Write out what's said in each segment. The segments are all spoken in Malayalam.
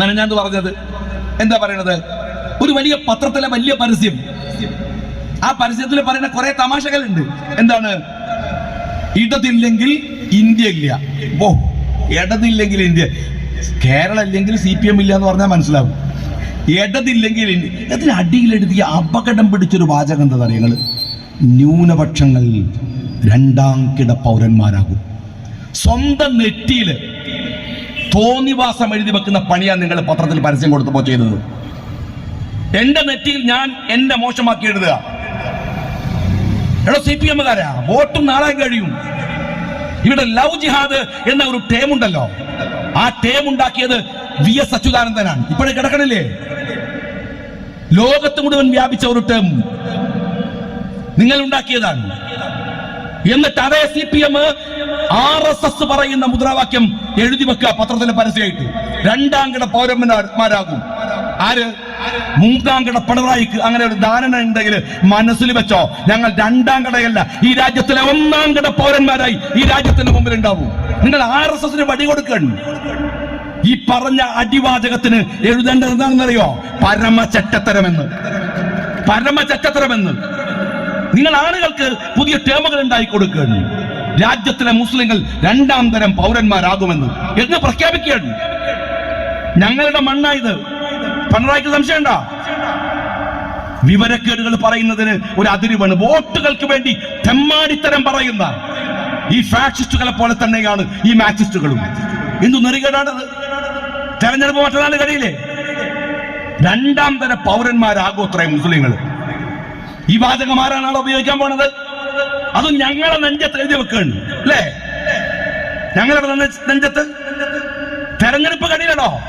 മെനഞ്ഞാന്ന് പറഞ്ഞത് എന്താ പറയണത്? ഒരു വലിയ പത്രത്തിലെ വലിയ പരസ്യം. ആ പരസ്യത്തിൽ പറയുന്ന കുറെ തമാശകളുണ്ട്. എന്താണ്? ഇടതില്ലെങ്കിൽ ഇന്ത്യ ഇല്ല. ഓ ഇടതില്ലെങ്കിൽ ഇന്ത്യ. കേരളം ഇല്ലെങ്കിൽ സി പി എം ഇല്ല എന്ന് പറഞ്ഞാൽ മനസ്സിലാവും. ഇടതില്ലെങ്കിൽ ഇന്ത്യ. അതിന് അടിയിലെഴുതിയ അപകടം പിടിച്ചൊരു വാചകം എന്താ പറയുക ന്യൂനപക്ഷങ്ങൾ രണ്ടാം കിട പൗരന്മാരാകും. സ്വന്തം നെറ്റിയിൽ തോന്നിവാസം എഴുതി വെക്കുന്ന പണിയാണ് നിങ്ങൾ പത്രത്തിൽ പരസ്യം കൊടുത്തപ്പോൾ ചെയ്തത്. എന്റെ നെറ്റിയിൽ ഞാൻ എന്റെ മോശമാക്കി എഴുതുക എടോ സി പി എമ്മുകാരാ വോട്ടും നാളാൻ കഴിയും. ഇവിടെ ലവ് ജിഹാദ് എന്ന ഒരു ടേം ഉണ്ടല്ലോ ആ ടേം ഉണ്ടാക്കിയത് വി എസ് അച്യുതാനന്ദനാണ്. ഇപ്പോഴും കിടക്കണില്ലേ? ലോകത്ത് മുഴുവൻ വ്യാപിച്ച ഒരു ടേം. നിങ്ങൾ ഉണ്ടാക്കിയതാണ് എന്നിട്ട് അതേ C P M R S S പറയുന്ന മുദ്രാവാക്യം എഴുതി വെക്കുക. പത്രത്തിന്റെ പരസ്യമായിട്ട്. രണ്ടാം കിട പൗരന്മാരാകും. ആര്? മൂന്നാം കിട പിണറായിക്ക് അങ്ങനെ ഒരു ധാരണ ഉണ്ടെങ്കിൽ മനസ്സിൽ വെച്ചോ ഞങ്ങൾ രണ്ടാം കടയല്ല ഈ രാജ്യത്തിലെ ഒന്നാം കിട പൗരന്മാരായി ഈ രാജ്യത്തിന്റെ മുമ്പിൽ ഉണ്ടാവും നിങ്ങൾ ആർ എസ് എസിന് വടി കൊടുക്കണം. ഈ പറഞ്ഞ അടിവാചകത്തിന് എഴുതേണ്ടത് എന്താണെന്നറിയോ? പരമചറ്റത്തരമെന്ന്. പരമചറ്റത്തരമെന്ന്. നിങ്ങൾ ആളുകൾക്ക് പുതിയ ടേമുകൾ ഉണ്ടായി കൊടുക്കുകയാണ്. രാജ്യത്തിലെ മുസ്ലിങ്ങൾ രണ്ടാം തരം പൗരന്മാരാകുമെന്ന്. എന്ന് പ്രഖ്യാപിക്കുകയാണ്. ഞങ്ങളുടെ മണ്ണായത്. പിണറായിക്ക് സംശയമുണ്ട വിവരക്കേടുകൾ പറയുന്നതിന് ഒരു അതിരുവാണ് വോട്ടുകൾക്ക് വേണ്ടി തെമ്മാടിത്തരം പറയുന്ന ഈ ഫാഷിസ്റ്റുകളെ പോലെ തന്നെയാണ് ഈ മാച്ചിസ്റ്റുകളും. എന്തു നെറികേടാണത്? തെരഞ്ഞെടുപ്പ് മറ്റന്നാൾ കഴിയില്ലേ രണ്ടാം തര പൗരന്മാരാകോത്രേ മുസ്ലിങ്ങൾ. ഈ വാചകം ആരാണ് ഉപയോഗിക്കാൻ പോണത്? അതും ഞങ്ങളെ നെഞ്ചത്ത് എഴുതി വെക്കുകയാണ് അല്ലേ? ഞങ്ങളുടെ നെഞ്ച- നെഞ്ചത്ത്? തെരഞ്ഞെടുപ്പ് കഴിയണോ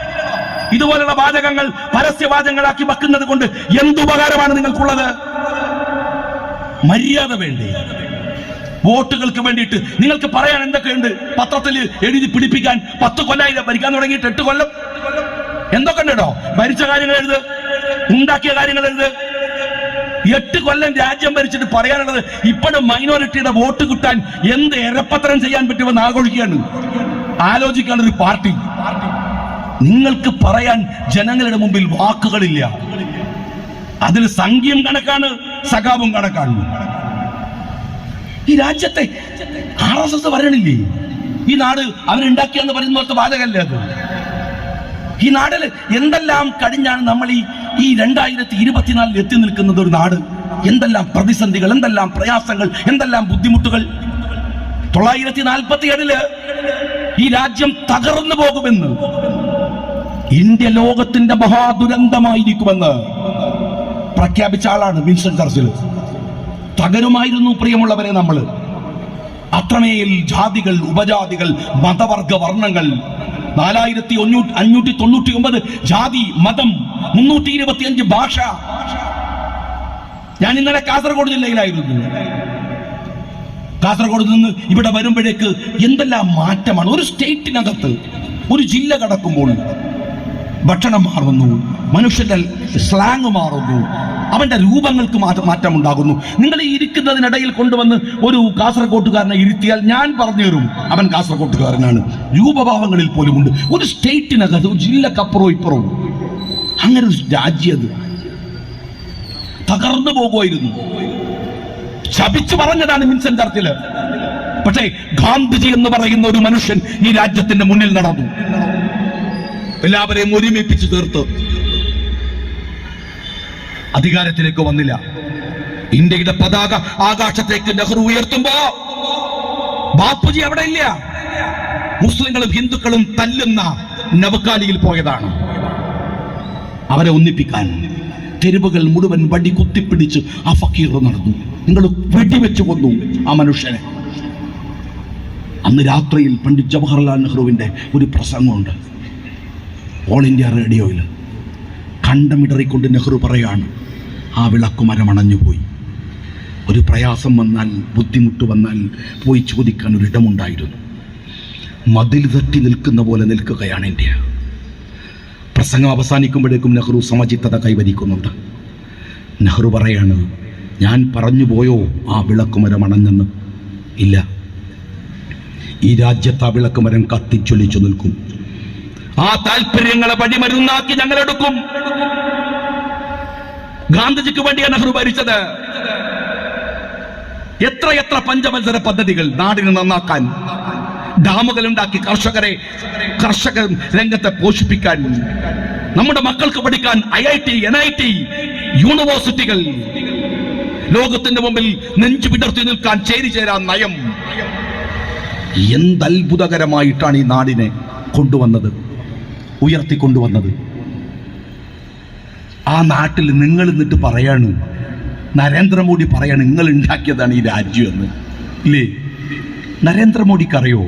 ഇതുപോലുള്ള വാചകങ്ങൾ പരസ്യവാചകങ്ങളാക്കി വെക്കുന്നത് കൊണ്ട് എന്തുപകാരമാണ് നിങ്ങൾക്കുള്ളത്? മര്യാദ വേണ്ടേ? വോട്ടുകൾക്ക് വേണ്ടിയിട്ട് നിങ്ങൾക്ക് പറയാൻ എന്തൊക്കെയുണ്ട്? പത്രത്തിൽ എഴുതി പിടിപ്പിക്കാൻ പത്ത് കൊല്ലായിരം ഭരിക്കാൻ തുടങ്ങിയിട്ട് എട്ട് കൊല്ലം? എന്തൊക്കെ ഉണ്ടോ ഭരിച്ച കാര്യങ്ങൾ എഴുത് ഉണ്ടാക്കിയ കാര്യങ്ങൾ എഴുത് എട്ട് കൊല്ലം രാജ്യം ഭരിച്ചിട്ട് പറയാനുള്ളത് ഇപ്പോഴും മൈനോറിറ്റിയുടെ വോട്ട് കിട്ടാൻ എന്ത് എരപ്പത്തരം ചെയ്യാൻ പറ്റുമെന്ന് ആഘോഷിക്കുകയാണ് ആലോചിക്കാണ് ഒരു പാർട്ടി. നിങ്ങൾക്ക് പറയാൻ ജനങ്ങളുടെ മുമ്പിൽ വാക്കുകളില്ല. അതിൽ സംഖ്യം കണക്കാണ് സഖാവും കണക്കാണ്. ഈ രാജ്യത്തെ ആർ എസ് എസ് പറയണില്ലേ ഈ നാട് അവരുണ്ടാക്കിയെന്ന് പറയുന്ന പോലത്തെ വാചകല്ലേ അത്? ഈ നാടിൽ എന്തെല്ലാം കഴിഞ്ഞാണ് നമ്മൾ ഈ ഈ രണ്ടായിരത്തി ഇരുപത്തിനാലിൽ എത്തി നിൽക്കുന്നത് ഒരു നാട്. എന്തെല്ലാം പ്രതിസന്ധികൾ എന്തെല്ലാം പ്രയാസങ്ങൾ എന്തെല്ലാം ബുദ്ധിമുട്ടുകൾ. തൊള്ളായിരത്തി നാൽപ്പത്തി ഏഴിൽ ഈ രാജ്യം തകർന്നു പോകുമെന്ന് ഇന്ത്യ ലോകത്തിന്റെ മഹാദുരന്തമായിരിക്കുമെന്ന് പ്രഖ്യാപിച്ച ആളാണ് വിൻസ്റ്റൺ ചർച്ചിൽ. തകരുമായിരുന്നു പ്രിയമുള്ളവരെ നമ്മൾ അത്രമേൽ ജാതികൾ ഉപജാതികൾ മതവർഗ വർണങ്ങൾ നാലായിരത്തി അഞ്ഞൂറ്റി തൊണ്ണൂറ്റി ഒമ്പത് ജാതി മതം മുന്നൂറ്റി ഇരുപത്തിയഞ്ച് ഭാഷ. ഞാൻ ഇന്നലെ കാസർഗോഡ് ജില്ലയിലായിരുന്നു. കാസർഗോഡ് നിന്ന് ഇവിടെ വരുമ്പോഴേക്ക് എന്തെല്ലാം മാറ്റമാണ്? ഒരു സ്റ്റേറ്റിനകത്ത് ഒരു ജില്ല കടക്കുമ്പോൾ ഭക്ഷണം മാറുന്നു മനുഷ്യന്റെ സ്ലാങ് മാറുന്നു അവന്റെ രൂപങ്ങൾക്ക് മാറ്റം ഉണ്ടാകുന്നു നിങ്ങൾ ഈ ഇരിക്കുന്നതിനിടയിൽ കൊണ്ടുവന്ന് ഒരു കാസർഗോട്ടുകാരനെ ഇരുത്തിയാൽ ഞാൻ പറഞ്ഞു തരും അവൻ കാസർഗോട്ടുകാരനാണ്. രൂപഭാവങ്ങളിൽ പോലുമുണ്ട്. ഒരു സ്റ്റേറ്റിനകത്ത് ഒരു ജില്ലക്കപ്പുറവും ഇപ്പുറവും അങ്ങനെ ഒരു രാജ്യം തകർന്നു പോകുമായിരുന്നു. ശപിച്ചു പറഞ്ഞതാണ് മിൻസൻ ചർച്ചിൽ പക്ഷേ ഗാന്ധിജി എന്ന് പറയുന്ന ഒരു മനുഷ്യൻ ഈ രാജ്യത്തിന്റെ മുന്നിൽ നടന്നു. എല്ലാവരെയും ഒരുമിപ്പിച്ചു തീർത്ത്. അധികാരത്തിലേക്ക് വന്നില്ല. ഇന്ത്യയുടെ പതാക ആകാശത്തേക്ക് നെഹ്റു ഉയർത്തുമ്പോ ബാപ്പുജി അവിടെ ഇല്ല. മുസ്ലിങ്ങളും ഹിന്ദുക്കളും തല്ലുന്ന നവക്കാലിയിൽ പോയതാണ്. അവരെ ഒന്നിപ്പിക്കാൻ തെരുവുകൾ മുഴുവൻ വടി കുത്തിപ്പിടിച്ച് ആ ഫക്കീർ നടന്നു. നിങ്ങൾ വെടിവെച്ച് കൊന്നു ആ മനുഷ്യനെ. അന്ന് രാത്രിയിൽ പണ്ഡിറ്റ് ജവഹർലാൽ നെഹ്റുവിന്റെ ഒരു പ്രസംഗമുണ്ട്. ഓൾ ഇന്ത്യ റേഡിയോയിൽ. കണ്ടമിടറിക്കൊണ്ട് നെഹ്റു പറയാണ് ആ വിളക്കു മരമണഞ്ഞു പോയി. ഒരു പ്രയാസം വന്നാൽ ബുദ്ധിമുട്ട് വന്നാൽ പോയി ചോദിക്കാൻ ഒരിടമുണ്ടായിരുന്നു. മതിൽ തട്ടി നിൽക്കുന്ന പോലെ നിൽക്കുകയാണ് ഇന്ത്യ. പ്രസംഗം അവസാനിക്കുമ്പോഴേക്കും നെഹ്റു സമചിത്തത കൈവരിക്കുന്നുണ്ട്. നെഹ്റു പറയാണ് ഞാൻ പറഞ്ഞു പോയോ ആ വിളക്കുമരം അണഞ്ഞെന്ന്? ഇല്ല. ഈ രാജ്യത്ത് ആ വിളക്കുമരം കത്തിച്ചൊലിച്ചു നിൽക്കും. ആ താല്പര്യങ്ങളെ വഴിമരുന്നാക്കി ഞങ്ങൾ എടുക്കും. ഗാന്ധിജിക്ക് വേണ്ടിയാണ് നെഹ്റു ഭരിച്ചത്. എത്ര എത്ര പഞ്ചമത്സര പദ്ധതികൾ നാടിനെ നന്നാക്കാൻ ഡാമുകൾ ഉണ്ടാക്കി കർഷകരെ കർഷക രംഗത്തെ പോഷിപ്പിക്കാൻ നമ്മുടെ മക്കൾക്ക് പഠിക്കാൻ I I T N I T യൂണിവേഴ്സിറ്റികൾ ലോകത്തിന്റെ മുമ്പിൽ നെഞ്ചു പിടർത്തി നിൽക്കാൻ ചേരി ചേരാൻ നയം. എന്തത്ഭുതകരമായിട്ടാണ് ഈ നാടിനെ കൊണ്ടുവന്നത് ഉയർത്തിക്കൊണ്ടുവന്നത്. ആ നാട്ടിൽ നിങ്ങൾ എന്നിട്ട് പറയാണ് നരേന്ദ്രമോദി പറയാണ് നിങ്ങൾ ഉണ്ടാക്കിയതാണ് ഈ രാജ്യം എന്ന്. ഇല്ലേ? നരേന്ദ്രമോദിക്ക് അറിയോ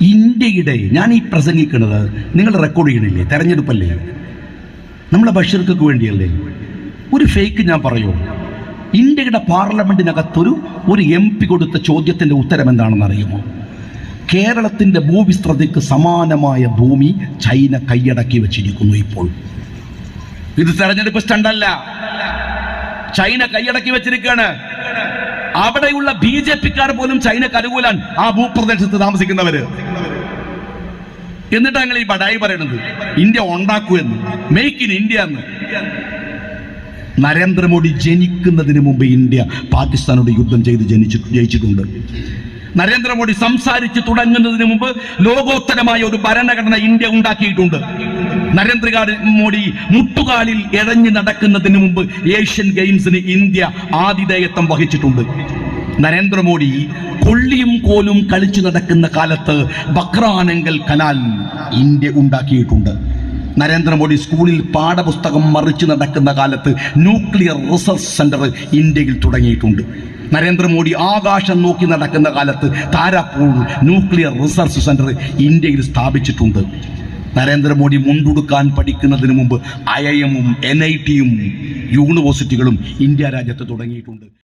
ഇന്ത്യയുടെ ഞാൻ ഈ പ്രസംഗിക്കുന്നത് നിങ്ങൾ റെക്കോർഡ് ചെയ്യണില്ലേ? തെരഞ്ഞെടുപ്പല്ലേ? നമ്മളെ ബഷീർക്കൊക്കെ വേണ്ടിയല്ലേ? ഒരു ഫേക്ക് ഞാൻ പറയൂ ഇന്ത്യയുടെ പാർലമെന്റിനകത്തൊരു ഒരു എം പി കൊടുത്ത ചോദ്യത്തിന്റെ ഉത്തരം എന്താണെന്ന് അറിയുമോ? കേരളത്തിന്റെ ഭൂവിസ്തൃതിക്ക് സമാനമായ ഭൂമി ചൈന കൈയടക്കി വെച്ചിരിക്കുന്നു ഇപ്പോൾ. ഇത് തെരഞ്ഞെടുപ്പ് സ്റ്റണ്ടല്ല. ചൈന കൈയടക്കി വെച്ചിരിക്കുകയാണ്. അവിടെയുള്ള ബി ജെ പിക്കാർ പോലും ചൈനക്ക് അനുകൂലാണ് ആ ഭൂപ്രദേശത്ത് താമസിക്കുന്നവര്. എന്നിട്ട് ഞങ്ങൾ ഈ ബഡായി പറയുന്നത് ഇന്ത്യ ഉണ്ടാക്കൂ എന്ന്. മേക്ക് ഇൻ ഇന്ത്യ എന്ന്. നരേന്ദ്രമോദി ജനിക്കുന്നതിന് മുമ്പ് ഇന്ത്യ പാകിസ്ഥാനോട് യുദ്ധം ചെയ്ത് ജനിച്ചു ജയിച്ചിട്ടുണ്ട്. നരേന്ദ്രമോദി സംസാരിച്ചു തുടങ്ങുന്നതിന് മുമ്പ് ലോകോത്തരമായ ഒരു ഭരണഘടന ഇന്ത്യ ഉണ്ടാക്കിയിട്ടുണ്ട്. നരേന്ദ്ര മോദി മുട്ടുകാലിൽ എഴഞ്ഞു നടക്കുന്നതിന് മുമ്പ് ഏഷ്യൻ ഗെയിംസിന് ഇന്ത്യ ആതിഥേയത്വം വഹിച്ചിട്ടുണ്ട്. നരേന്ദ്രമോദി കൊള്ളിയും കോലും കളിച്ചു നടക്കുന്ന കാലത്ത് ബക്രാനങ്കൽ കനാൽ ഇന്ത്യ ഉണ്ടാക്കിയിട്ടുണ്ട്. നരേന്ദ്രമോദി സ്കൂളിൽ പാഠപുസ്തകം മറിച്ചു നടക്കുന്ന കാലത്ത് ന്യൂക്ലിയർ റിസർച്ച് സെന്റർ ഇന്ത്യയിൽ തുടങ്ങിയിട്ടുണ്ട്. നരേന്ദ്രമോദി ആകാശം നോക്കി നടക്കുന്ന കാലത്ത് താരാപൂർ ന്യൂക്ലിയർ റിസർച്ച് സെന്റർ ഇന്ത്യയിൽ സ്ഥാപിച്ചിട്ടുണ്ട്. നരേന്ദ്രമോദി മുണ്ടുടുക്കാൻ പഠിക്കുന്നതിന് മുമ്പ് ഐ ഐ എമ്മും എൻ ഐ ടിയും യൂണിവേഴ്സിറ്റികളും ഇന്ത്യ രാജ്യത്ത് തുടങ്ങിയിട്ടുണ്ട്.